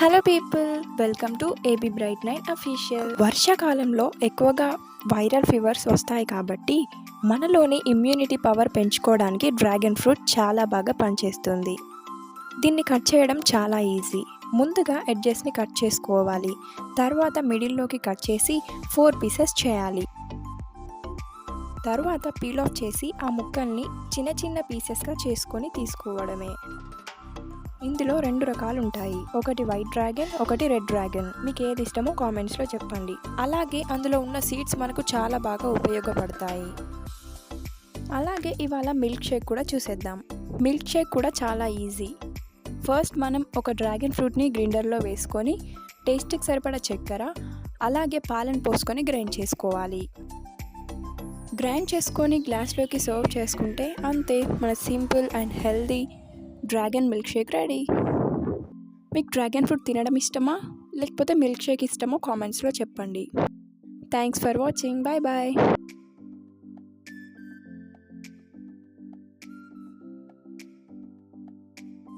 Hello people welcome to AB bright nine official వర్షాకాలంలో ఎక్కువగా viral fevers వస్తాయి కాబట్టి మనలోని ఇమ్యూనిటీ పవర్ పెంచుకోవడానికి డ్రాగన్ ఫ్రూట్ చాలా బాగా పనిచేస్తుంది. దీన్ని కట్ చేయడం చాలా ఈజీ ముందుగా ఎడ్జెస్ని కట్ చేసుకోవాలి. తర్వాత మిడిల్లోకి కట్ చేసి ఫోర్ పీసెస్ చేయాలి. తర్వాత పీల్ ఆఫ్ చేసి ఆ ముక్కల్ని చిన్న చిన్న పీసెస్గా చేసుకొని తీసుకోవడమే. ఇందులో రెండు రకాలు ఉంటాయి ఒకటి వైట్ డ్రాగన్ ఒకటి రెడ్ డ్రాగన్. మీకు ఏది ఇష్టమో కామెంట్స్లో చెప్పండి. అలాగే అందులో ఉన్న సీడ్స్ మనకు చాలా బాగా ఉపయోగపడతాయి. అలాగే ఇవాళ మిల్క్ షేక్ కూడా చూసేద్దాం. మిల్క్ షేక్ కూడా చాలా ఈజీ. ఫస్ట్ మనం ఒక డ్రాగన్ ఫ్రూట్ని గ్రైండర్లో వేసుకొని టేస్ట్కి సరిపడా చక్కెర అలాగే పాలను పోసుకొని గ్రైండ్ చేసుకోవాలి. గ్రైండ్ చేసుకొని గ్లాస్లోకి సర్వ్ చేసుకుంటే అంతే మన simple and healthy dragon milkshake ready. మీకు డ్రాగన్ ఫ్రూట్ తినడం ఇష్టమా? లేకపోతే మిల్క్ షేక్ ఇష్టమో కామెంట్స్లో చెప్పండి. Thanks for watching. Bye bye